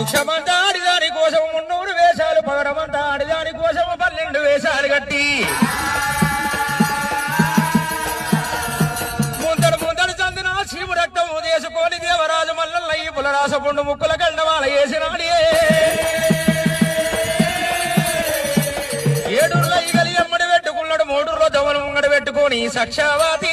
ముఖ్యమంతా ఆడిదాని కోసం మున్నూరు వేషాలు పగడమంతా ఆడిదాని కోసం పన్నెండు వేషాలు కట్టి. ముందడు ముందడు చందిన శివు రక్తం ఉదేశుకోని దేవరాజు మల్లన్న పులరాస పుండు ముక్కుల కండవాల వేసినాడే. ఏడు గలి అమ్మడి పెట్టుకున్నాడు మూడు రోజు ముంగడు పెట్టుకొని సక్షావాతి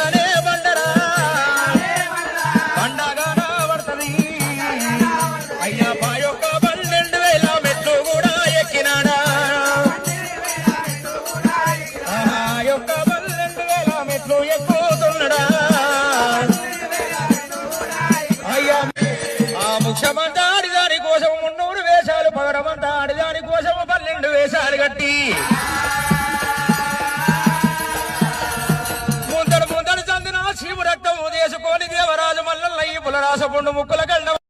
మెట్లు అయ్యా ఆ ముఖ్యమంతా ఆడిదాని కోసం మున్నూరు వేషాలు పగడమంతా ఆడిదాని కోసం పన్నెండు వేషాలు కట్టి ముందడు ముందడు చందిన శివు రక్తం ఉదేసుకొని దేవరాజు మల్లన్న ఈ పులరాస పుండు ముక్కుల కళ్ళ